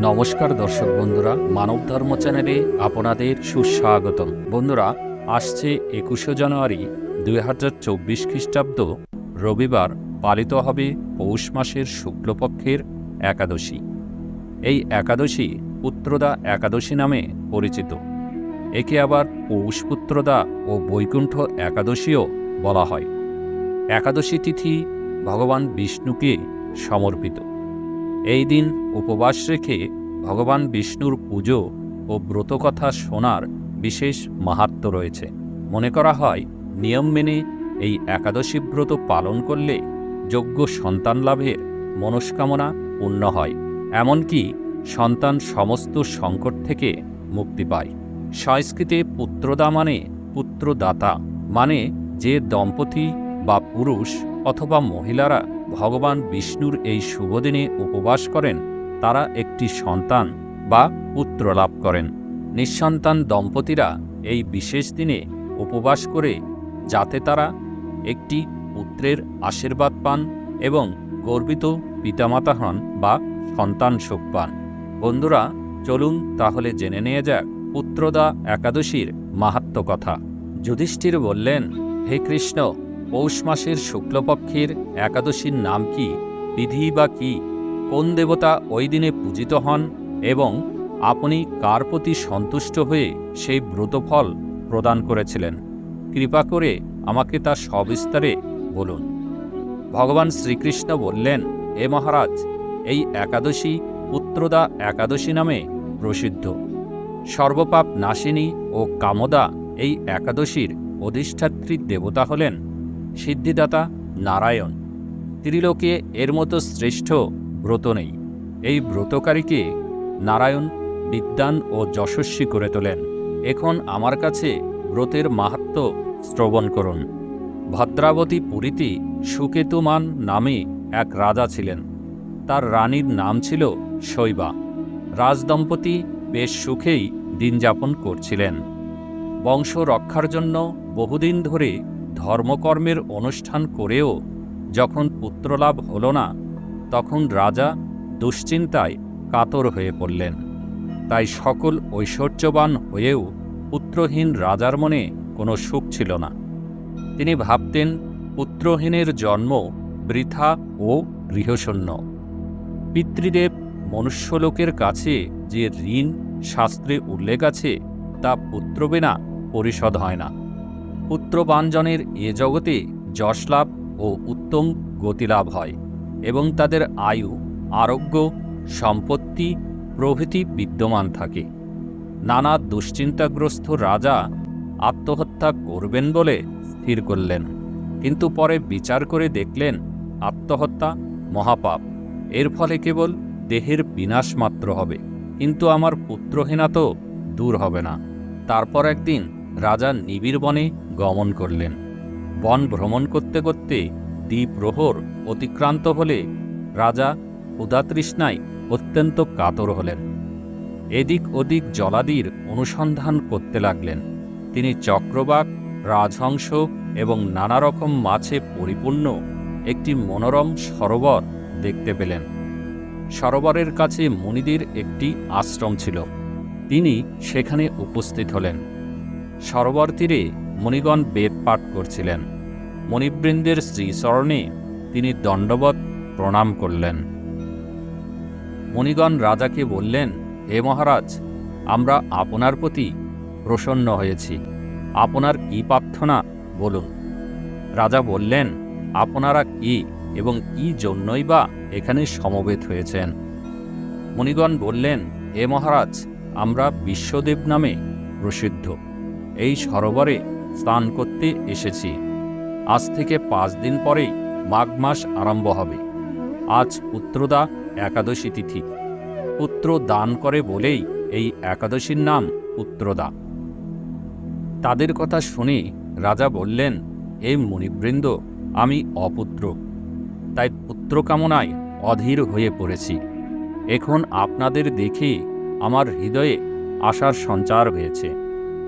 নমস্কার দর্শক বন্ধুরা, মানব ধর্ম চ্যানেলে আপনাদের সুস্বাগতম। বন্ধুরা, আসছে একুশে জানুয়ারি দুই হাজার চব্বিশ খ্রিস্টাব্দ, রবিবার পালিত হবে পৌষ মাসের শুক্লপক্ষের একাদশী। এই একাদশী পুত্রদা একাদশী নামে পরিচিত। একে আবার পৌষ পুত্রদা ও বৈকুণ্ঠ একাদশীও বলা হয়। একাদশী তিথি ভগবান বিষ্ণুকে সমর্পিত। এই দিন উপবাস রেখে ভগবান বিষ্ণুর পুজো ও ব্রতকথা শোনার বিশেষ মাহাত্ম রয়েছে। মনে করা হয়, নিয়ম মেনে এই একাদশী ব্রত পালন করলে যোগ্য সন্তান লাভের মনস্কামনা পূর্ণ হয়, এমনকি সন্তান সমস্ত সংকট থেকে মুক্তি পায়। সংস্কৃতে পুত্রদা মানে পুত্রদাতা মানে যে দম্পতি বা পুরুষ অথবা মহিলারা ভগবান বিষ্ণুর এই শুভদিনে উপবাস করেন, তারা একটি সন্তান বা পুত্র লাভ করেন। নিঃসন্তান দম্পতিরা এই বিশেষ দিনে উপবাস করে, যাতে তারা একটি পুত্রের আশীর্বাদ পান এবং গর্বিত পিতামাতা হন বা সন্তান সুখ পান। বন্ধুরা, চলুন তাহলে জেনে নিয়ে যাক পুত্রদা একাদশীর মাহাত্ম কথা। যুধিষ্ঠির বললেন, হে কৃষ্ণ পৌষ মাসের শুক্লপক্ষের একাদশীর নাম কি, বিধি বা কি, কোন দেবতা ওই দিনে পূজিত হন এবং আপনি কার প্রতি সন্তুষ্ট হয়ে সেই ব্রতফল প্রদান করেছিলেন? কৃপা করে আমাকে তা সবিস্তারে বলুন। ভগবান শ্রীকৃষ্ণ বললেন এ মহারাজ, এই একাদশী পুত্রদা একাদশী নামে প্রসিদ্ধ। সর্বপাপ নাশিনী ও কামদা এই একাদশীর অধিষ্ঠাত্রী দেবতা হলেন সিদ্ধিদাতা নারায়ণ। ত্রিলোকে এর মতো শ্রেষ্ঠ ব্রত নেই। এই ব্রতকারীকে নারায়ণ, বিদ্যান ও যশস্বী করে তোলেন। এখন আমার কাছে ব্রতের মাহাত্ম শ্রবণ করুন। ভদ্রাবতী পুরীতে সুকেতুমান নামে এক রাজা ছিলেন। তার রানীর নাম ছিল শৈবা। রাজদম্পতি বেশ সুখেই দিন যাপন করছিলেন। বংশ রক্ষার জন্য বহুদিন ধরে ধর্মকর্মের অনুষ্ঠান করেও যখন পুত্রলাভ হল না, তখন রাজা দুশ্চিন্তায় কাতর হয়ে পড়লেন। তাই সকল ঐশ্বর্যবান হয়েও পুত্রহীন রাজার মনে কোনো সুখ ছিল না। তিনি ভাবতেন, পুত্রহীনের জন্ম বৃথা ও গৃহশূন্য। পিতৃদেব মনুষ্যলোকের কাছে যে ঋণ শাস্ত্রে উল্লেখ আছে, তা পুত্র বিনা পরিশোধ হয় না। পুত্রবাঞ্জনের এ জগতে যশলাভ ও উত্তম গতিলাভ হয় এবং তাদের আয়ু, আরোগ্য, সম্পত্তি প্রভৃতি বিদ্যমান থাকে। নানা দুশ্চিন্তাগ্রস্ত রাজা আত্মহত্যা করবেন বলে স্থির করলেন, কিন্তু পরে বিচার করে দেখলেন আত্মহত্যা মহাপাপ। এর ফলে কেবল দেহের বিনাশ মাত্র হবে, কিন্তু আমার পুত্রহীনা তো দূর হবে না। তারপর একদিন রাজা নিবিড় বনে গমন করলেন। বন ভ্রমণ করতে করতে দ্বীপ্রহর অতিক্রান্ত হলে রাজা উদাতৃষ্ণায় অত্যন্ত কাতর হলেন। এদিক ওদিক জলাদির অনুসন্ধান করতে লাগলেন। তিনি চক্রবাক, রাজহংস এবং নানা রকম মাছে পরিপূর্ণ একটি মনোরম সরোবর দেখতে পেলেন। সরোবরের কাছে মুনিদের একটি আশ্রম ছিল। তিনি সেখানে উপস্থিত হলেন। সরোবর তীরে মণিগণ বেদ পাঠ করছিলেন। মণিবৃন্দের শ্রীচরণে তিনি দণ্ডবত প্রণাম করলেন। মণিগণ রাজাকে বললেন, হে মহারাজ, আমরা আপনার প্রতি প্রসন্ন হয়েছি। আপনার কি প্রার্থনা বলুন? রাজা বললেন, আপনারা কি এবং কি জন্যই বা এখানে সমবেত হয়েছেন? মণিগণ বললেন, হে মহারাজ, আমরা বিশ্বদেব নামে প্রসিদ্ধ। এই সরোবরে স্নান করতে এসেছি। আজ থেকে পাঁচ দিন পরেই মাঘ মাস আরম্ভ হবে। আজ পুত্রদা একাদশী তিথি। পুত্র দান করে বলেই এই একাদশীর নাম পুত্রদা। তাদের কথা শুনে রাজা বললেন এ মণিবৃন্দ আমি অপুত্র। তাই পুত্র কামনায় অধীর হয়ে পড়েছি। এখন আপনাদের দেখে আমার হৃদয়ে আশার সঞ্চার হয়েছে।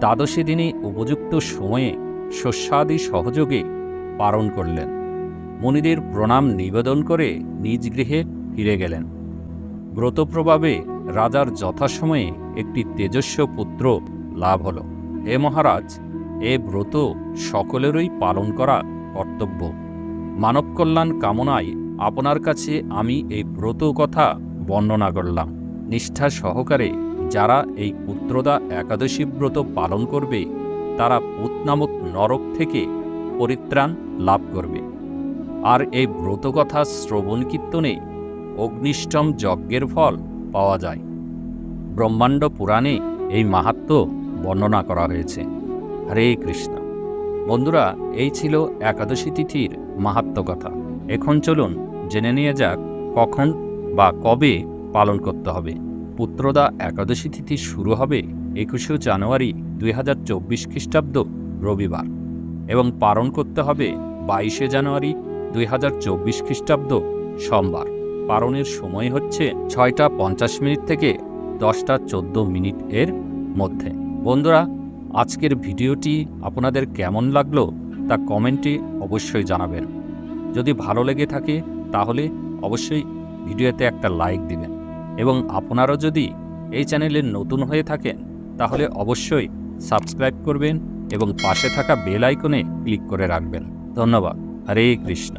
দ্বাদশী দিনে উপযুক্ত সময়ে শস্যাদি সহযোগে পালন করলেন। মণিদের প্রণাম নিবেদন করে নিজ গৃহে ফিরে গেলেন। ব্রত প্রভাবে রাজার যথাসময়ে একটি তেজস্ব পুত্র লাভ হল। হে মহারাজ, এ ব্রত সকলেরই পালন করা কর্তব্য। মানব কল্যাণ কামনায় আপনার কাছে আমি এই ব্রত কথা বর্ণনা করলাম। নিষ্ঠা সহকারে যারা এই পুত্রদা একাদশী ব্রত পালন করবে, তারা পুত নামক নরক থেকে পরিত্রাণ লাভ করবে। আর এই ব্রত কথা শ্রবণ কীর্তনে অগ্নিষ্টম যজ্ঞের ফল পাওয়া যায়। ব্রহ্মাণ্ড পুরাণে এই মাহাত্ম বর্ণনা করা হয়েছে। হরে কৃষ্ণ। বন্ধুরা, এই ছিল একাদশী তিথির মাহাত্ম কথা এখন চলুন জেনে নিয়ে যাক কখন বা কবে পালন করতে হবে। পুত্রদা একাদশী তিথি শুরু হবে একুশে জানুয়ারি দুই হাজার চব্বিশ খ্রিস্টাব্দ, রবিবার এবং পালন করতে হবে বাইশে জানুয়ারি দুই হাজার চব্বিশ খ্রিস্টাব্দ, সোমবার। পালনের সময় হচ্ছে ছয়টা পঞ্চাশ মিনিট থেকে দশটা চোদ্দ মিনিট এর মধ্যে। বন্ধুরা, আজকের ভিডিওটি আপনাদের কেমন লাগল তা কমেন্টে অবশ্যই জানাবেন। যদি ভালো লেগে থাকে তাহলে অবশ্যই ভিডিওতে একটা লাইক দিবেন। এবং আপনারাও যদি এই চ্যানেলে নতুন হয়ে থাকেন, তাহলে অবশ্যই সাবস্ক্রাইব করবেন এবং পাশে থাকা বেল আইকনে ক্লিক করে রাখবেন। ধন্যবাদ। হরে কৃষ্ণ।